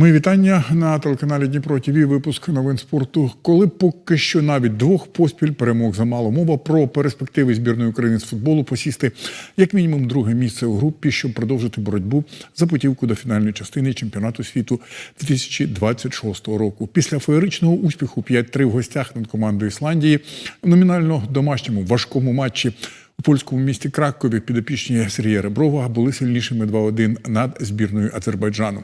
Мої вітання на телеканалі Дніпро ТВ. Випуск новин спорту. Коли поки що навіть двох поспіль перемог замало мова про перспективи збірної України з футболу посісти як мінімум друге місце у групі, щоб продовжити боротьбу за путівку до фінальної частини чемпіонату світу 2026 року. Після феєричного успіху 5-3 в гостях над командою Ісландії в номінально домашньому важкому матчі. У польському місті Кракові підопічні Сергія Реброва були сильнішими 2-1 над збірною Азербайджану.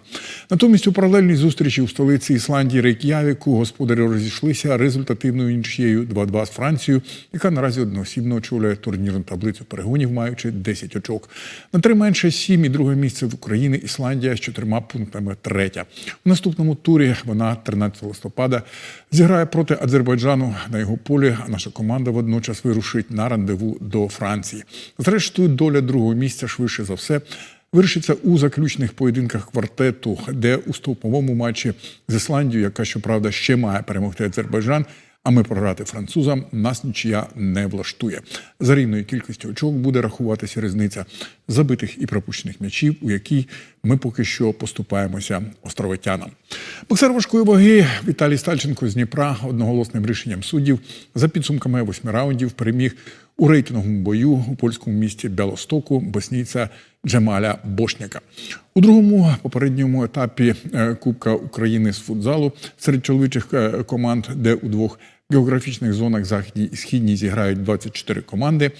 Натомість у паралельній зустрічі у столиці Ісландії Рейк'явіку господарі розійшлися результативною нічією 2-2 з Францією, яка наразі одноосібно очолює турнірну таблицю перегонів, маючи 10 очок. На три менше сім і друге місце в Україні Ісландія з чотирма пунктами третя. У наступному турі вона 13 листопада зіграє проти Азербайджану на його полі. А наша команда водночас вирушить на рандеву до Франції. Зрештою, доля другого місця швидше за все. Вирішиться у заключних поєдинках квартету, де у стовповому матчі з Ісландією, яка щоправда ще має перемогти Азербайджан, а ми програти французам, нас нічия не влаштує. За рівною кількістю очок буде рахуватися різниця забитих і пропущених м'ячів, у якій ми поки що поступаємося островитянам. Боксер важкої ваги Віталій Стальченко з Дніпра одноголосним рішенням суддів за підсумками восьми раундів переміг у рейтинговому бою у польському місті Бялостоку боснійця Джемаля Бошняка. У другому попередньому етапі е, Кубка України з футзалу серед чоловічих е, команд, де у двох географічних зонах західній і східній зіграють 24 команди.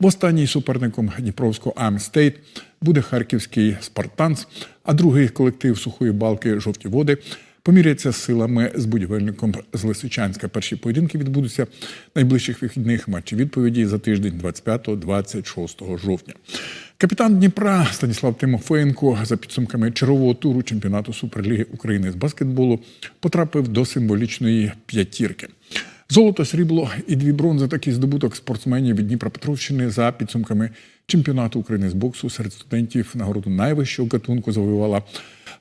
В останній суперником Дніпровського Амстейт буде харківський Спартанц, а другий колектив сухої балки Жовті води поміряться силами з будівельником з Лисичанська. Перші поєдинки відбудуться найближчих вихідних матчів відповіді за тиждень 25-26 жовтня. Капітан Дніпра Станіслав Тимофеєнко за підсумками чергового туру чемпіонату Суперліги України з баскетболу потрапив до символічної п'ятірки. Золото, срібло і дві бронзи такий здобуток спортсменів від Дніпропетровщини за підсумками чемпіонату України з боксу серед студентів нагороду найвищого гатунку завоювала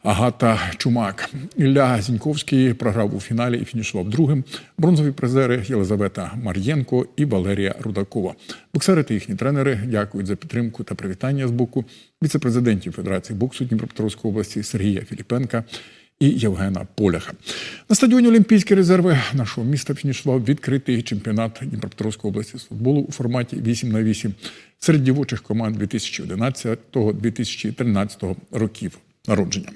Агата Чумак. Ілля Зіньковський програв у фіналі і фінішував другим. Бронзові призери Єлизавета Мар'єнко і Валерія Рудакова. Боксери та їхні тренери дякують за підтримку та привітання з боку віце-президентів Федерації боксу Дніпропетровської області Сергія Філіпенка і Євгена Поляха. На стадіоні Олімпійські резерви нашого міста фінішував відкритий чемпіонат Дніпропетровської області з футболу у форматі 8 на 8 серед дівочих команд 2011-2013 років народження.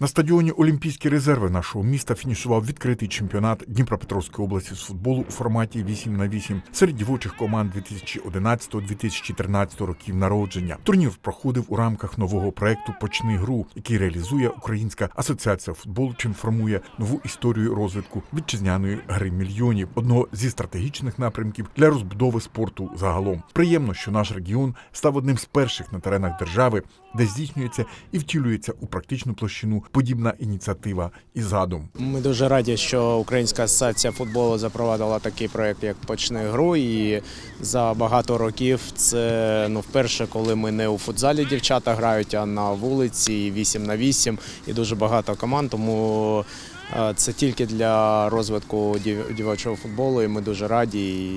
На стадіоні Олімпійські резерви нашого міста фінішував відкритий чемпіонат Дніпропетровської області з футболу у форматі 8 на 8 серед дівочих команд 2011-2013 років народження. Турнір проходив у рамках нового проекту Почни гру, який реалізує Українська асоціація футболу, чим формує нову історію розвитку вітчизняної гри мільйонів, одного зі стратегічних напрямків для розбудови спорту загалом. Приємно, що наш регіон став одним з перших на теренах держави, де здійснюється і втілюється у практичну площину подібна ініціатива і задум. Ми дуже раді, що Українська асоціація футболу запровадила такий проект, як почни гру. І за багато років це ну вперше, коли ми не у футзалі дівчата грають, а на вулиці 8 на 8 і дуже багато команд. Тому е, це тільки для розвитку дів- дівочого футболу. І ми дуже раді,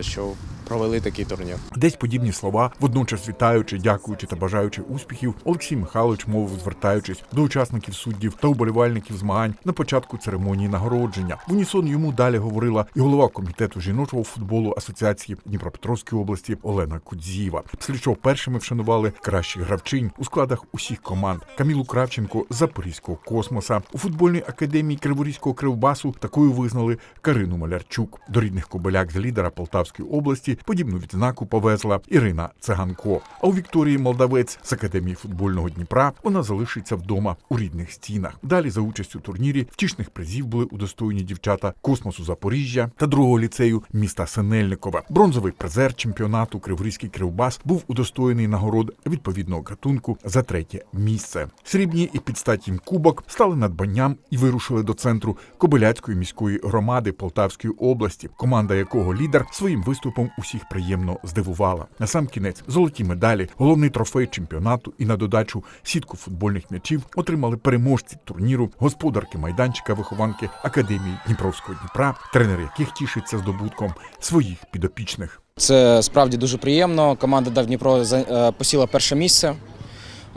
що провели такий турнір. Десь подібні слова, водночас вітаючи, дякуючи та бажаючи успіхів, Олексій Михайлович мовив, звертаючись до учасників суддів та уболівальників змагань на початку церемонії нагородження. В унісон йому далі говорила і голова комітету жіночого футболу Асоціації Дніпропетровської області Олена Кудзієва. Після чого першими вшанували кращих гравчинь у складах усіх команд Камілу Кравченко Запорізького космоса. У футбольній академії Криворізького кривбасу такою визнали Карину Малярчук. До рідних кобиляк з лідера Полтавської області подібну відзнаку повезла Ірина Циганко. А у Вікторії Молдавець з академії футбольного Дніпра вона залишиться вдома у рідних стінах. Далі за участь у турнірі втішних призів були удостоєні дівчата космосу Запоріжжя та другого ліцею міста Синельникова. Бронзовий призер чемпіонату Криворізький кривбас був удостоєний нагород відповідного гатунку за третє місце. Срібні і підстать їм кубок стали надбанням і вирушили до центру Кобиляцької міської громади Полтавської області, команда якого лідер своїм виступом усіх приємно здивувала. На сам кінець золоті медалі, головний трофей чемпіонату і на додачу сітку футбольних м'ячів отримали переможці турніру, господарки майданчика, вихованки академії Дніпровського Дніпра, тренер яких тішиться здобутком своїх підопічних. Це справді дуже приємно. Команда «Дав Дніпро е, посіла перше місце.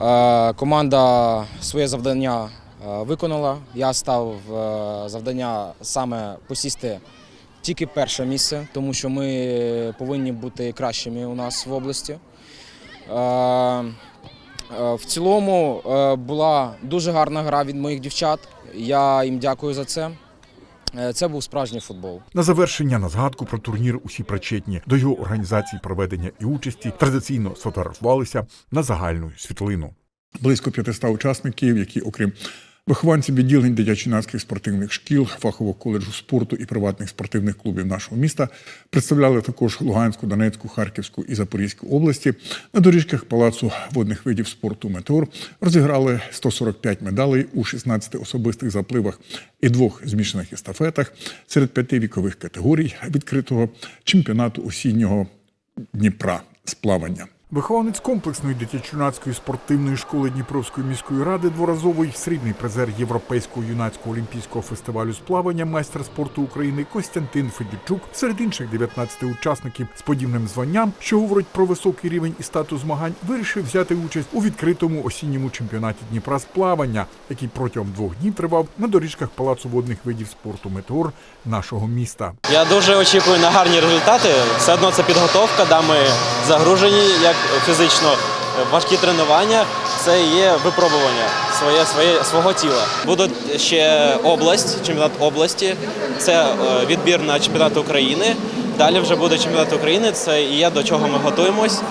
Е, Команда своє завдання е, виконала. Я став завдання саме посісти тільки перше місце, тому що ми повинні бути кращими у нас в області. Е, е, В цілому е, була дуже гарна гра від моїх дівчат. Я їм дякую за це. Е, Це був справжній футбол. На завершення на згадку про турнір усі причетні до його організації, проведення і участі традиційно сфотографувалися на загальну світлину. Близько 500 учасників, які, окрім вихованців відділень дитячо-юнацьких спортивних шкіл, фахового коледжу спорту і приватних спортивних клубів нашого міста, представляли також Луганську, Донецьку, Харківську і Запорізьку області. На доріжках палацу водних видів спорту Метеор розіграли 145 медалей у 16 особистих запливах і двох змішаних естафетах серед п'яти вікових категорій відкритого чемпіонату осіннього Дніпра з плавання. Вихованець комплексної дитячо-юнацької спортивної школи Дніпровської міської ради, дворазовий срібний призер Європейського юнацького олімпійського фестивалю з плавання, майстер спорту України Костянтин Федічук серед інших 19 учасників з подібним званням, що говорить про високий рівень і статус змагань, вирішив взяти участь у відкритому осінньому чемпіонаті Дніпра з плавання, який протягом двох днів тривав на доріжках палацу водних видів спорту Метеор нашого міста. Я дуже очікую на гарні результати. Все одно це підготовка, да, ми загружені як фізично. Важкі тренування це є випробування своє, своє, свого тіла. Буде ще область, чемпіонат області, це е, відбір на чемпіонат України. Далі вже буде чемпіонат України. Це і є до чого ми готуємось.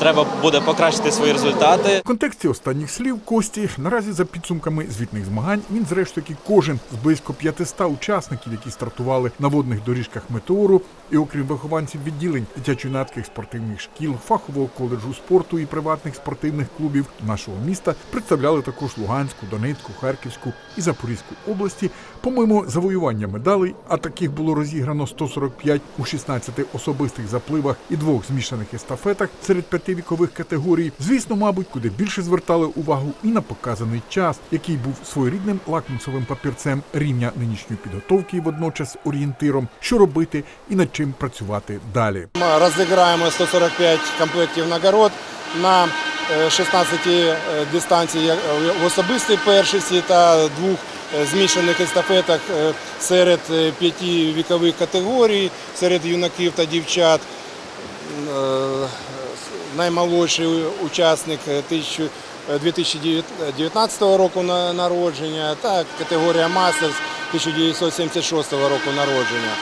Треба буде покращити свої результати. В контексті останніх слів Кості наразі за підсумками звітних змагань він зрештою кожен з близько 500 учасників, які стартували на водних доріжках метеору, і окрім вихованців відділень дитячо-юнацьких спортивних шкіл, фахового коледжу спорту і приватних спортивних клубів нашого міста, представляли також Луганську, Донецьку, Харківську і Запорізьку області. По-моєму, завоювання медалей, а таких було розіграно 145 у 16 особистих запливах і двох змішаних естафетах серед п'яти вікових категорій. Звісно, мабуть, куди більше звертали увагу і на показаний час, який був своєрідним лакмусовим папірцем рівня нинішньої підготовки і водночас орієнтиром, що робити і над чим працювати далі. Ми розіграємо 145 комплектів нагород на е, 16 е, дистанціях е, в особистій першості та двох е, змішаних естафетах е, серед е, п'яти вікових категорій, серед юнаків та дівчат. Е, Наймолодший учасник е, тисячу- е, 2019 року народження та категорія Мастерс 1976 року народження.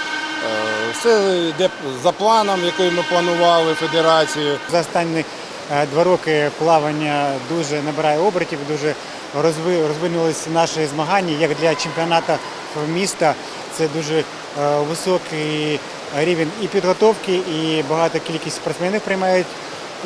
Е, Все йде за планом, який ми планували федерацією. За останні е, два роки плавання дуже набирає обертів, дуже розви, розвинулися наші змагання як для чемпіонату міста. Це дуже е, високий рівень і підготовки, і багато кількість спортсменів приймають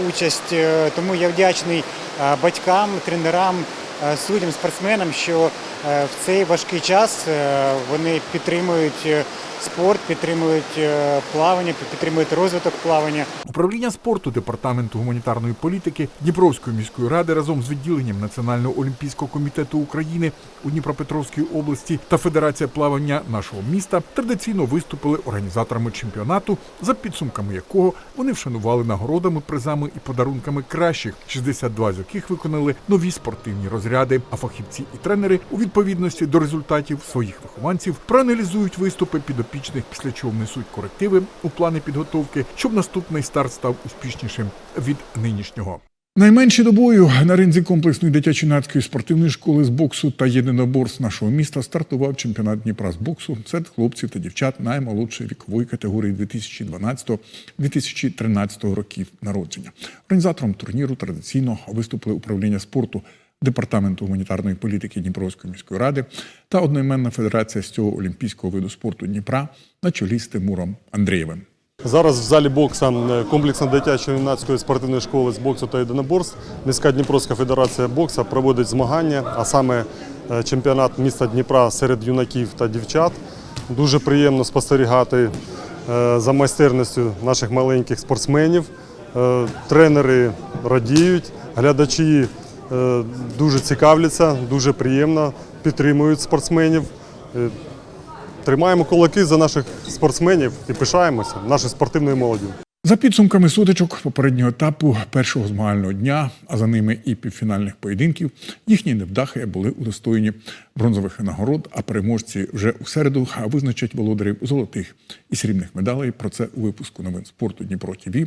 участь. Е, Тому я вдячний е, батькам, тренерам, е, суддям, спортсменам, що в цей важкий час е, вони підтримують е, спорт, підтримують е, плавання, підтримують розвиток плавання. Управління спорту департаменту гуманітарної політики Дніпровської міської ради разом з відділенням Національного олімпійського комітету України у Дніпропетровській області та Федерація плавання нашого міста традиційно виступили організаторами чемпіонату, за підсумками якого вони вшанували нагородами, призами і подарунками кращих, 62 з яких виконали нові спортивні розряди. А фахівці і тренери у відповідності до результатів своїх вихованців проаналізують виступи підопічних, після чого внесуть корективи у плани підготовки, щоб наступний старт став успішнішим від нинішнього. Найменше до бою на ринзі комплексної дитячо-юнацької спортивної школи з боксу та єдиноборств нашого міста стартував чемпіонат Дніпра з боксу серед хлопців та дівчат наймолодшої вікової категорії 2012-2013 років народження. Організатором турніру традиційно виступили управління спорту департаменту гуманітарної політики Дніпровської міської ради та одноіменна федерація з цього олімпійського виду спорту Дніпра на чолі з Тимуром Андрієвим. Зараз в залі бокса е, комплексна дитячої юнацької спортивної школи з боксу та єдиноборств міська Дніпровська федерація бокса проводить змагання, а саме е, чемпіонат міста Дніпра серед юнаків та дівчат. Дуже приємно спостерігати е, за майстерністю наших маленьких спортсменів. Тренери радіють, глядачі дуже цікавляться, дуже приємно підтримують спортсменів. Е, Тримаємо кулаки за наших спортсменів і пишаємося нашою спортивною молоддю. За підсумками сутичок попереднього етапу першого змагального дня, а за ними і півфінальних поєдинків, їхні невдахи були удостоєні бронзових нагород, а переможці вже у середу визначать володарів золотих і срібних медалей. Про це у випуску новин спорту Дніпро ТВ